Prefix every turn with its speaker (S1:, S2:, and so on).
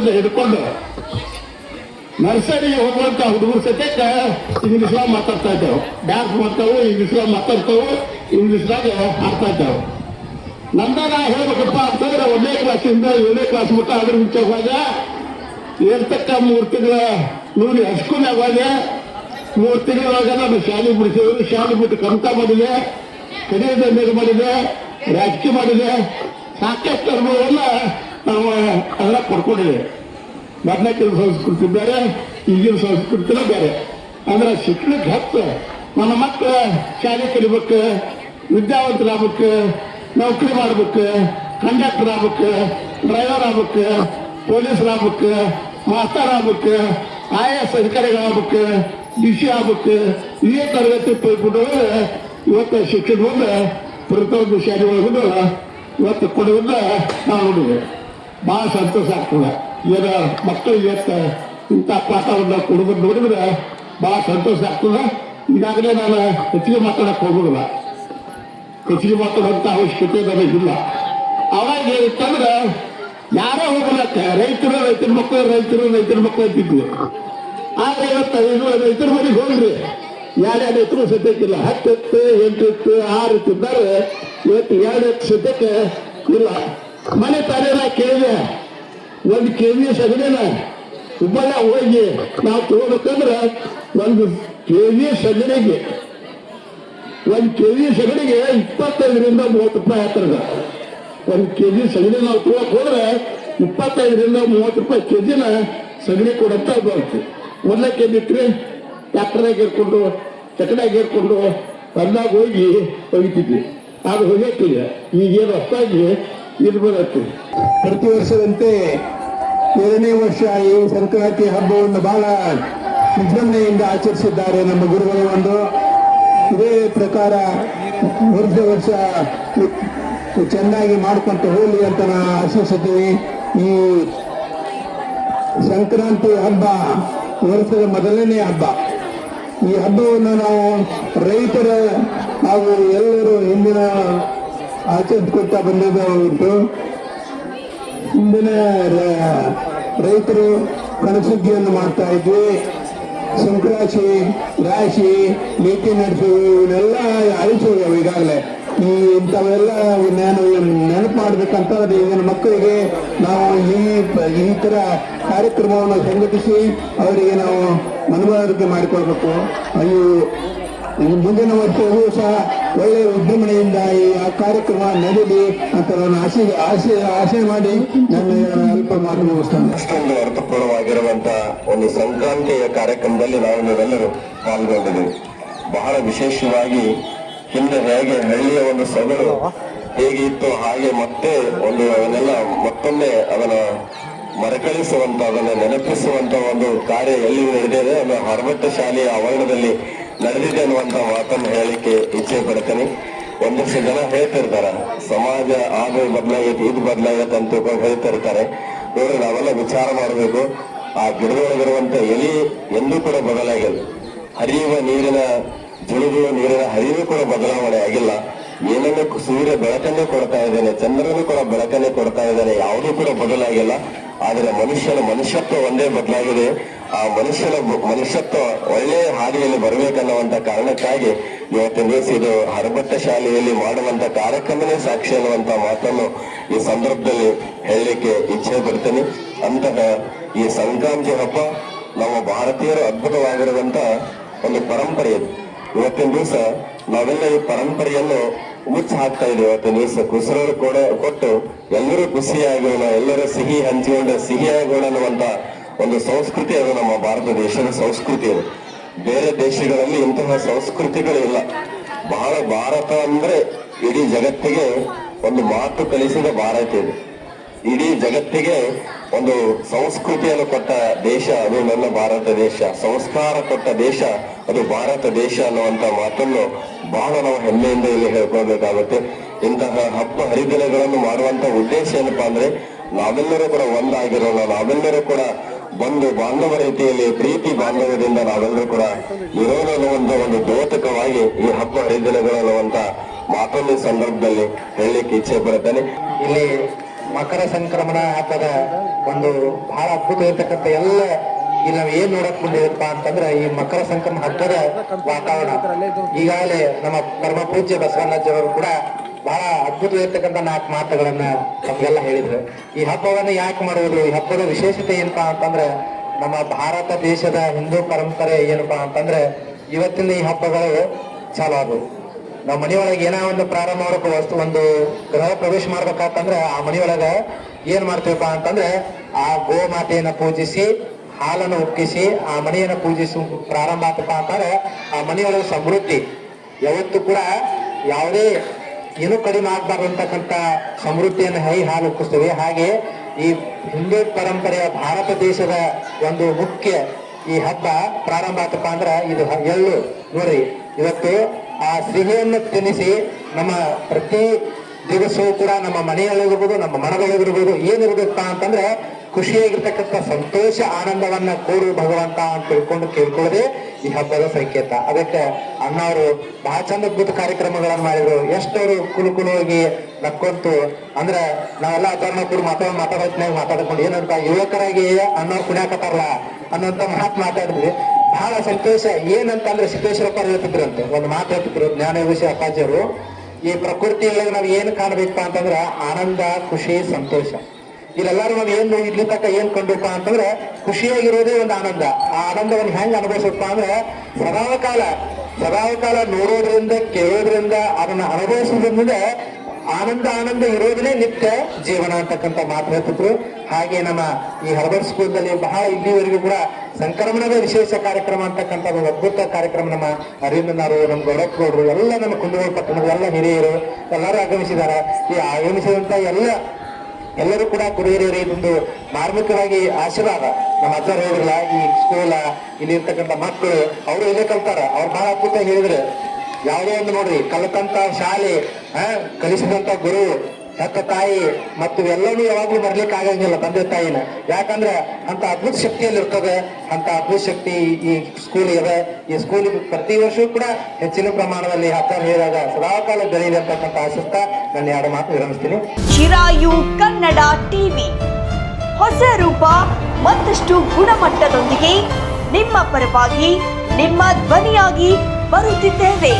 S1: ಮಕ್ಕಳಿಂದ ಹಿಡ್ಕೊಂಡು ನರ್ಸರಿಗೆ ಹೋಗುವಂತ ಹುಡುಗರು ಸತ್ಯಕ್ಕೆ ಇಂಗ್ಲಿಷ್ದಾಗ ಮಾತಾಡ್ತಾ ಇದ್ದೇವೆ. ಡ್ಯಾನ್ಸ್ ಮಾಡ್ತಾವು ಇಂಗ್ಲಿಷ್ದಾಗ ಮಾತಾಡ್ತಾವು ಇಂಗ್ಲಿಷ್ದಾಗ ಆಡ್ತಾ ಇದ್ದಾವೆ. ನಾ ಹೇಳ್ಬೇಕಪ್ಪ ಅಂತಂದ್ರೆ ಒಂದನೇ ಕ್ಲಾಸಿಂದ ಏಳನೇ ಕ್ಲಾಸ್ ಮಟ್ಟ ಅದ್ರ ಮುಂಚೆ ಏರ್ತಕ್ಕ ಮೂರು ತಿಂಗಳ ನೋಡಿ ಹಸ್ಕೂಲ್ನಾಗ ಆಗುವಾಗ ಮೂರು ತಿಂಗಳಾಗ ನಾನು ಶಾಲೆ ಬಿಡಿಸಿದ್ರು ಶಾಲೆ ಬಿಟ್ಟು ಕಂತ ಮಾಡಿದೆ ಕಡಿಮೆ ಮಾಡಿದೆ, ರಾಜಕೀಯ ಮಾಡಿದೆ. ಸಾಕಷ್ಟು ಅನುಭವವನ್ನು ಅದನ್ನ ಪಡ್ಕೊಂಡಿದೆ ಮೊದಲಕ್ಕಿನ ಸಂಸ್ಕೃತಿ ಬೇರೆ ಈಗಿನ ಸಂಸ್ಕೃತಿನೇ ಬೇರೆ. ಅಂದ್ರೆ ಶಿಕ್ಷಣಕ್ಕೆ ಹತ್ತು ನನ್ನ ಮಕ್ಕಳು ಶಾಲೆ ಕಲಿಬೇಕು, ವಿದ್ಯಾವಂತರಾಗ್ಬೇಕು, ನೌಕರಿ ಮಾಡ್ಬೇಕು, ಕಂಡಕ್ಟರ್ ಆಗ್ಬೇಕು, ಡ್ರೈವರ್ ಆಗ್ಬೇಕು ಪೊಲೀಸರಾಗ್ಬೇಕು ಮಾಸ್ತರ್ ಆಗ್ಬೇಕು ಐ ಎಸ್ ಅಧಿಕಾರಿಗಳಾಗ್ಬೇಕು ಡಿ ಸಿ ಆಗ್ಬೇಕು ಇದೇ ತರಗತಿ ಪೈಬಿಟ್ಟು ಇವತ್ತು ಶಿಕ್ಷಣ ಮುಂದೆ ಪ್ರತಿಯೊಂದು ಶಾಲೆ ಒಳಗೂ ಇವತ್ತು ಕೊಡುವುದನ್ನ ನಾವು ನೋಡಿದೆ ಭಾಳ ಸಂತೋಷ ಆಗ್ತದೆ. ಈಗ ಮಕ್ಕಳು ಇವತ್ತು ಇಂಥ ಪಾಠವನ್ನು ಕೊಡೋದನ್ನ ನೋಡಿದ್ರೆ ಭಾಳ ಸಂತೋಷ ಆಗ್ತದೆ. ಈಗಾಗಲೇ ನಾನು ಹೆಚ್ಚಿಗೆ ಮಾತಾಡಕ್ಕೆ ಹೋಗೋದಿಲ್ಲ. ಹೆಚ್ಚಿಗೆ ಮಾತಾಡುವಂಥ ಅವಶ್ಯಕತೆ ನನಗಿಲ್ಲ. ಅವಾಗ ಏನಿತ್ತಂದ್ರೆ ಯಾರೋ ಹೋಗಲಕ್ಕ ರೈತರು ರೈತರ ಮಕ್ಕಳು, ರೈತರು ರೈತರ ಮಕ್ಕಳು ಅಂತಿದ್ವಿ. ಆದ್ರೆ ಇವತ್ತು ರೈತರ ಮನೆಗೆ ಹೋಗ್ರಿ. ಯಾರ್ಯಾರು ರೈತರು ಸದ್ಯಕ್ಕಿಲ್ಲ ಹತ್ತು ಎತ್ತು ಎಂಟು ಎತ್ತು ಆರು ಎತ್ತಿದ್ದಾರೆ ಇವತ್ತು ಎರಡು ಎತ್ತು ಸದ್ಯಕ್ಕೆ ಇಲ್ಲ. ಮನೆ ತಾನೇ ನಾ ಕೇಳಿದೆ. ಒಂದು ಕೆ ವಿ ಸಗಣಿನ ಹುಬ್ಬಳ್ಳ ಹೋಗಿ ನಾವು ತಗೋಬೇಕಂದ್ರೆ ಒಂದು ಕೆ ಜಿ ಸಗಣಿಗೆ, ಒಂದು ಕೆ ಜಿ ಸಗಣಿಗೆ ಇಪ್ಪತ್ತೈದರಿಂದ ಮೂವತ್ತು ರೂಪಾಯಿ ಆಗ್ತದ ಒಂದು ಕೆ ಜಿ ಸಗಣಿ ನಾವು ತಗೋಕ್ ಹೋದ್ರೆ ಇಪ್ಪತ್ತೈದರಿಂದ ಮೂವತ್ತು ರೂಪಾಯಿ ಕೆ ಜಿನ ಸಗಣಿ ಕೊಡಂತ ಬರುತ್ತೆ ಮೊದಲಕ್ಕೆ ಕೆ ಟ್ಯಾಕ್ಟರ್ದಾಗ ಏರ್ಕೊಂಡು ಚಕಡ್ಯಾಗ ಏರ್ಕೊಂಡು, ಹೊಲ್ದಾಗ ಹೋಗಿ ಒಗಿತಿದ್ವಿ ಆಗ ಹೋಗೈತಿಲ್ಲ ಈಗೇನು ಹೊಸದಾಗಿ ಬರುತ್ತೆ
S2: ಪ್ರತಿ ವರ್ಷದಂತೆ ಎರಡನೇ ವರ್ಷ ಈ ಸಂಕ್ರಾಂತಿ ಹಬ್ಬವನ್ನು ಬಹಳ ವಿಜೃಂಭಣೆಯಿಂದ ಆಚರಿಸಿದ್ದಾರೆ ನಮ್ಮ ಗುರುಗಳು ಒಂದು. ಇದೇ ಪ್ರಕಾರ ವರ್ಷ ವರ್ಷ ಚೆನ್ನಾಗಿ ಮಾಡ್ಕೊಂತ ಹೋಗ್ಲಿ ಅಂತ ನಾ ಆಶಿಸುತ್ತೀವಿ ಈ ಸಂಕ್ರಾಂತಿ ಹಬ್ಬ ವರ್ಷದ ಮೊದಲನೇ ಹಬ್ಬ. ಈ ಹಬ್ಬವನ್ನು ನಾವು ರೈತರ ಹಾಗೂ ಎಲ್ಲರೂ ಹಿಂದಿನ ಆಚರಿಸ್ಕೊಳ್ತಾ ಬಂದಿದ್ದು ಉಂಟು ಹಿಂದಿನ ರೈತರು ಕನಸುಗ್ಗಿಯನ್ನು ಮಾಡ್ತಾ ಇದ್ವಿ. ಸಂಕ್ರಾಂತಿ ರಾಶಿ ನೀತಿ ನಡೆಸು ಇವನ್ನೆಲ್ಲ ಅಳಿಸೋಗ್ಯಾವ ಈಗಾಗಲೇ. ಈ ಇಂಥವೆಲ್ಲ ನಾನು ನೆನಪು ಮಾಡಬೇಕಂತ ಈಗಿನ ಮಕ್ಕಳಿಗೆ ನಾವು ಈ ಈ ತರ ಕಾರ್ಯಕ್ರಮವನ್ನು ಸಂಘಟಿಸಿ ಅವರಿಗೆ ನಾವು ಮನವರಿಕೆ ಮಾಡಿಕೊಳ್ಬೇಕು. ಅಯ್ಯೋ ಮುಂದಿನ ವರ್ಷವೂ ಸಹ ಒಳ್ಳೆಯ ವಿಜೃಂಭಣೆಯಿಂದ ಈ ಕಾರ್ಯಕ್ರಮ ನಡೀಲಿ ಅಂತ ನಾನು ಆಸೆ ಆಸೆ ಆಸೆ ಮಾಡಿ ನನ್ನ ಅಲ್ಪ ಮಾತು ಮುಗಿಸ್ತಾನೆ.
S3: ಅಷ್ಟೊಂದು ಅರ್ಥಪೂರ್ಣವಾಗಿರುವಂತ ಒಂದು ಸಂಕ್ರಾಂತಿಯ ಕಾರ್ಯಕ್ರಮದಲ್ಲಿ ನಾವು ನೀವೆಲ್ಲರೂ ಪಾಲ್ಗೊಂಡಿದ್ದೀವಿ ಬಹಳ ವಿಶೇಷವಾಗಿ ಹಿಂದೆ ಹೇಗೆ ಹಳ್ಳಿಯ ಒಂದು ಸೊಗಡು ಹೇಗಿತ್ತು ಹಾಗೆ ಮತ್ತೆ ಒಂದು ಅವನ್ನೆಲ್ಲ ಮತ್ತೊಮ್ಮೆ ಅದನ್ನ ಮರಕಳಿಸುವಂತ ಅದನ್ನ ನೆನಪಿಸುವಂತ ಒಂದು ಕಾರ್ಯ ಎಲ್ಲಿ ಇದೆ ಅಂದ್ರೆ ಹರಬಟ್ಟ ಶಾಲೆಯ ಆವರಣದಲ್ಲಿ ನಡೆದಿದೆ ಅನ್ನುವಂತ ಮಾತನ್ನು ಹೇಳಲಿಕ್ಕೆ ಇಚ್ಛೆ ಪಡ್ತೇನೆ. ಒಂದಷ್ಟು ಜನ ಹೇಳ್ತಿರ್ತಾರ, ಸಮಾಜ ಆಗ ಬದಲಾಗೈತೆ ಇದು ಬದಲಾಗೈತೆ ಅಂತ ಹೇಳ್ತಿರ್ತಾರೆ. ನೋಡ್ರಿ, ನಾವೆಲ್ಲ ವಿಚಾರ ಮಾಡಬೇಕು. ಆ ಗಿಡದೊಳಗಿರುವಂತ ಎಲಿ ಎಂದೂ ಕೂಡ ಬದಲಾಗಿಲ್ಲ. ಹರಿಯುವ ನೀರಿನ, ಜುಳುಗುವ ನೀರಿನ ಹರಿವು ಕೂಡ ಬದಲಾವಣೆ ಆಗಿಲ್ಲ. ಏನನ್ನು ಸೂರ್ಯ ಬೆಳಕನ್ನೇ ಕೊಡ್ತಾ ಇದ್ದಾನೆ, ಚಂದ್ರನು ಕೂಡ ಬೆಳಕನ್ನೇ ಕೊಡ್ತಾ ಇದ್ದಾನೆ, ಯಾವುದೂ ಕೂಡ ಬದಲಾಗಿಲ್ಲ. ಆದರೆ ಮನುಷ್ಯನ ಮನುಷ್ಯತ್ವ ಒಂದೇ ಬದಲಾಗಿದೆ. ಆ ಮನುಷ್ಯನ ಮನುಷ್ಯತ್ವ ಒಳ್ಳೆಯ ಹಾದಿಯಲ್ಲಿ ಬರಬೇಕನ್ನುವಂತ ಕಾರಣಕ್ಕಾಗಿ ಇವತ್ತಿನ ದಿವಸ ಇದು ಹರಬಟ್ಟ ಶಾಲೆಯಲ್ಲಿ ಮಾಡುವಂತ ಕಾರ್ಯಕ್ರಮನೇ ಸಾಕ್ಷಿ ಅನ್ನುವಂತ ಮಾತನ್ನು ಈ ಸಂದರ್ಭದಲ್ಲಿ ಹೇಳಲಿಕ್ಕೆ ಇಚ್ಛೆ ಪಡ್ತೇನೆ. ಅಂತಹ ಈ ಸಂಕ್ರಾಂತಿ ಹಬ್ಬ ನಮ್ಮ ಭಾರತೀಯರು ಅದ್ಭುತವಾಗಿರುವಂತ ಒಂದು ಪರಂಪರೆ ಇದು. ಇವತ್ತಿನ ದಿವಸ ನಾವೆಲ್ಲ ಈ ಪರಂಪರೆಯನ್ನು ಮುಚ್ಚಿ ಹಾಕ್ತಾ ಇದೆ ಇವತ್ತು ದಿವಸ ಕುಸರರು ಕೂಡ ಕೊಟ್ಟು ಎಲ್ಲರೂ ಖುಷಿಯಾಗೋಣ, ಎಲ್ಲರೂ ಸಿಹಿ ಹಂಚಿಕೊಂಡು ಸಿಹಿಯಾಗೋಣ ಅನ್ನುವಂತ ಒಂದು ಸಂಸ್ಕೃತಿ ಅದು ನಮ್ಮ ಭಾರತ ದೇಶದ ಸಂಸ್ಕೃತಿ ಅದು. ಬೇರೆ ದೇಶಗಳಲ್ಲಿ ಇಂತಹ ಸಂಸ್ಕೃತಿಗಳು ಇಲ್ಲ. ಬಹಳ ಭಾರತ ಅಂದ್ರೆ ಇಡೀ ಜಗತ್ತಿಗೆ ಒಂದು ಮಾತು ಕಲಿಸಿದ ಭಾರತ ಇದು. ಇಡೀ ಜಗತ್ತಿಗೆ ಒಂದು ಸಂಸ್ಕೃತಿಯನ್ನು ಕೊಟ್ಟ ದೇಶ ಅದು ನನ್ನ ಭಾರತ ದೇಶ. ಸಂಸ್ಕಾರ ಕೊಟ್ಟ ದೇಶ ಅದು ಭಾರತ ದೇಶ ಅನ್ನುವಂತ ಮಾತನ್ನು ಬಹಳ ನಾವು ಹೆಮ್ಮೆಯಿಂದ ಇಲ್ಲಿ ಹೇಳ್ಕೊಳ್ಬೇಕಾಗುತ್ತೆ. ಇಂತಹ ಹಬ್ಬ ಹರಿದಿನಗಳನ್ನು ಮಾಡುವಂತ ಉದ್ದೇಶ ಏನಪ್ಪಾ ಅಂದ್ರೆ, ನಾವೆಲ್ಲರೂ ಕೂಡ ಒಂದಾಗಿರೋಣ. ನಾವೆಲ್ಲರೂ ಕೂಡ ಬಂದು ಬಾಂಧವ ರೀತಿಯಲ್ಲಿ, ಪ್ರೀತಿ ಬಾಂಧವ್ಯದಿಂದ ನಾವೆಲ್ಲರೂ ಕೂಡ ಇರೋಣ ಅನ್ನುವಂತ ಒಂದು ದೋತಕವಾಗಿ ಈ ಹಬ್ಬ ಹರಿದಿನಗಳು ಅನ್ನುವಂತ ಮಾತೊಂದು ಸಂದರ್ಭದಲ್ಲಿ ಹೇಳಲಿಕ್ಕೆ ಇಚ್ಛೆ ಪಡುತ್ತೇನೆ. ಇಲ್ಲಿ
S4: ಮಕರ ಸಂಕ್ರಮಣ ಹಬ್ಬದ ಒಂದು ಬಹಳ ಅದ್ಭುತ ಇರತಕ್ಕಂಥ ಎಲ್ಲ ಇಲ್ಲಿ ನಾವು ಏನ್ ನೋಡಕ್ ಬಂದಿದಪ್ಪ ಅಂತಂದ್ರೆ ಈ ಮಕರ ಸಂಕ್ರಮಣ ಹಬ್ಬದ ವಾತಾವರಣ. ಈಗಾಗಲೇ ನಮ್ಮ ಪರಮ ಪೂಜ್ಯ ಬಸವಣ್ಣಜ್ಜವರು ಕೂಡ ಬಹಳ ಅದ್ಭುತ ಇರ್ತಕ್ಕಂಥ ನಾಲ್ಕು ಮಾತುಗಳನ್ನ ನಮ್ಗೆಲ್ಲ ಹೇಳಿದ್ರು. ಈ ಹಬ್ಬವನ್ನ ಯಾಕೆ ಮಾಡುವುದು? ಈ ಹಬ್ಬದ ವಿಶೇಷತೆ ಏನಪ್ಪಾ ಅಂತಂದ್ರೆ ನಮ್ಮ ಭಾರತ ದೇಶದ ಹಿಂದೂ ಪರಂಪರೆ ಏನಪ್ಪಾ ಅಂತಂದ್ರೆ ಇವತ್ತಿನ ಈ ಹಬ್ಬಗಳು ಚಾಲು ಆದವು. ನಾವು ಮನೆಯೊಳಗೆ ಏನೋ ಒಂದು ಪ್ರಾರಂಭ ಮಾಡೋಕೆ ವಸ್ತು ಒಂದು ಗೃಹ ಪ್ರವೇಶ ಮಾಡ್ಬೇಕಂತಂದ್ರೆ ಆ ಮನೆಯೊಳಗ ಏನ್ ಮಾಡ್ತೀವಪ್ಪ ಅಂತಂದ್ರೆ ಆ ಗೋಮಾತೆಯನ್ನ ಪೂಜಿಸಿ, ಹಾಲನ್ನು ಉಕ್ಕಿಸಿ, ಆ ಮನೆಯನ್ನ ಪೂಜಿಸಿ ಪ್ರಾರಂಭ ಆತಪ್ಪ ಅಂತಂದ್ರೆ ಆ ಮನೆಯೊಳಗೆ ಸಮೃದ್ಧಿ. ಯಾವತ್ತು ಕೂಡ ಯಾವುದೇ ಏನು ಕಡಿಮೆ ಆಗ್ಬಾರ್ದು ಅಂತಕ್ಕಂಥ ಸಮೃದ್ಧಿಯನ್ನು ಹೈ ಹಾಲು ಉಕ್ಕಿಸ್ತೇವೆ. ಹಾಗೆ ಈ ಹಿಂದೂ ಪರಂಪರೆಯ ಭಾರತ ದೇಶದ ಒಂದು ಮುಖ್ಯ ಈ ಹಬ್ಬ ಪ್ರಾರಂಭ ಆತಪ್ಪ ಅಂದ್ರೆ ಇದು ಎಳ್ಳು. ನೋಡ್ರಿ, ಇವತ್ತು ಆ ಸಿಹಿಯನ್ನು ತಿನ್ನಿಸಿ ನಮ್ಮ ಪ್ರತಿ ದಿವಸವೂ ಕೂಡ ನಮ್ಮ ಮನೆಯಲ್ಲಿರ್ಬೋದು ನಮ್ಮ ಮನದೊಳಗಿರ್ಬೋದು ಏನಿರ್ಬೇಕಪ್ಪ ಅಂತಂದ್ರೆ ಖುಷಿಯಾಗಿರ್ತಕ್ಕಂಥ ಸಂತೋಷ ಆನಂದವನ್ನ ಕೋರು ಭಗವಂತ ಅಂತ ತಿಳ್ಕೊಂಡು ಕೇಳ್ಕೊಳ್ಳೋದೇ ಈ ಹಬ್ಬದ ಸಂಕೇತ. ಅದಕ್ಕೆ ಅಣ್ಣವರು ಬಹಳ ಚಂದ ಅದ್ಭುತ ಕಾರ್ಯಕ್ರಮಗಳನ್ನ ಮಾಡಿದ್ರು. ಎಷ್ಟವರು ಕುಲುವಾಗಿ ನಕ್ಕೊಂತು. ಅಂದ್ರೆ ನಾವೆಲ್ಲ ಅದನ್ನ ಕೂಡ ಮಾತಾಡ ಮಾತಾಡೋತ್ನಾಗ ಮಾತಾಡ್ಕೊಂಡು ಏನಂತ ಯುವಕರಾಗಿ ಅಣ್ಣವ್ರು ಕುಣಿಯಾಕತ್ತಾರಲ್ಲ ಅನ್ನೋಂತ ಮಾತು ಮಾತಾಡಿದ್ವಿ. ಬಹಳ ಸಂತೋಷ ಏನಂತಂದ್ರೆ ಸಿದ್ದೇಶ್ವರಪ್ಪ ಹೇಳ್ತಿದ್ರಂತೆ. ಒಂದು ಮಾತು ಹೇಳ್ತಿದ್ರು ಜ್ಞಾನ ವಿಷಯ ಅಪ್ಪಾಜಿಯವರು. ಈ ಪ್ರಕೃತಿಯೊಳಗೆ ನಾವು ಏನು ಕಾಣಬೇಕಪ್ಪ ಅಂತಂದ್ರ ಆನಂದ, ಖುಷಿ, ಸಂತೋಷ. ಇಲ್ಲೆಲ್ಲರೂ ನಾವು ಏನು ಇಲ್ಲಿ ತಕ್ಕ ಏನ್ ಕಂಡಪ್ಪ ಅಂತಂದ್ರೆ ಖುಷಿಯಾಗಿರೋದೇ ಒಂದು ಆನಂದ. ಆ ಆನಂದವನ್ನು ಹೆಂಗ್ ಅನುಭವಿಸಪ್ಪ ಅಂದ್ರೆ ಸದಾ ಕಾಲ ಸದಾ ಕಾಲ ನೋಡೋದ್ರಿಂದ, ಕೇಳೋದ್ರಿಂದ, ಅದನ್ನ ಅನುಭವಿಸೋದ್ರಿಂದ ಆನಂದ ಆನಂದ ಇರೋದನ್ನೇ ನಿತ್ಯ ಜೀವನ ಅಂತಕ್ಕಂಥ ಮಾತು ಹೇಳ್ತಿದ್ರು. ಹಾಗೆ ನಮ್ಮ ಈ ಹರ್ಬರ್ ಸ್ಕೂಲ್ದಲ್ಲಿ ಬಹಳ ಇಲ್ಲಿವರೆಗೂ ಕೂಡ ಸಂಕ್ರಮಣದ ವಿಶೇಷ ಕಾರ್ಯಕ್ರಮ ಅಂತಕ್ಕಂಥ ಒಂದು ಅದ್ಭುತ ಕಾರ್ಯಕ್ರಮ ನಮ್ಮ ಅರವಿಂದನವರು ನಮ್ಮ ಗೌಡಪ್ಪಗೌಡರು ಎಲ್ಲ ನಮ್ಮ ಕುಂದಗೋಳ ಪಟ್ಟಣದ ಎಲ್ಲ ಹಿರಿಯರು ಎಲ್ಲರೂ ಆಗಮಿಸಿದ್ದಾರೆ. ಈ ಆಗಮಿಸಿದಂತ ಎಲ್ಲ, ಎಲ್ಲರೂ ಕೂಡ ಗುರುಹಿರಿಯರು ಇದೊಂದು ಮಾರ್ಮಿಕವಾಗಿ ಆಶೀರ್ವಾದ. ನಮ್ಮ ಅಜ್ಜ ಹೇಳಿದ್ರಲ್ಲ, ಈ ಸ್ಕೂಲ, ಇಲ್ಲಿ ಇರ್ತಕ್ಕಂಥ ಮಕ್ಕಳು, ಅವರು ಇಲ್ಲೇ ಕಲ್ತಾರ. ಅವ್ರು ಬಹಳ ಅದ್ಭುತ ಹೇಳಿದ್ರು. ಯಾವುದೇ ಒಂದು ನೋಡ್ರಿ ಕಲಿತಂತ ಶಾಲೆ ಕಲಿಸಿದಂತ ಗುರು ಹೆತ್ತ ತಾಯಿ ಮತ್ತು ಎಲ್ಲರೂ ಯಾವಾಗ್ಲೂ ಬರ್ಲಿಕ್ಕೆ ಆಗಂಗಿಲ್ಲ ತಂದೆ ತಾಯಿನ. ಯಾಕಂದ್ರೆ ಅಂತ ಅದ್ಭುತ ಶಕ್ತಿಯಲ್ಲಿ ಇರ್ತದೆ, ಅಂತ ಅದ್ಭುತ ಶಕ್ತಿ ಈ ಸ್ಕೂಲ್ ಇದೆ. ಈ ಸ್ಕೂಲ್ ಪ್ರತಿ ವರ್ಷವೂ ಕೂಡ ಹೆಚ್ಚಿನ ಪ್ರಮಾಣದಲ್ಲಿ ಹತ್ತಾರು ಹೇಳಿದಾಗ ಸದಾಕಾಲ ಬೆಳೆಯಲಿ ಅಂತಕ್ಕಂಥ ಆಶಿಸ್ತಾ ನನ್ನ ಎರಡು ಮಾತು ವಿರಮಿಸ್ತೀನಿ.
S5: ಚಿರಾಯು ಕನ್ನಡ ಟಿವಿ ಹೊಸ ರೂಪ, ಮತ್ತಷ್ಟು ಗುಣಮಟ್ಟದೊಂದಿಗೆ ನಿಮ್ಮ ಪರವಾಗಿ ನಿಮ್ಮ ಧ್ವನಿಯಾಗಿ ಬರುತ್ತಿದ್ದೇವೆ.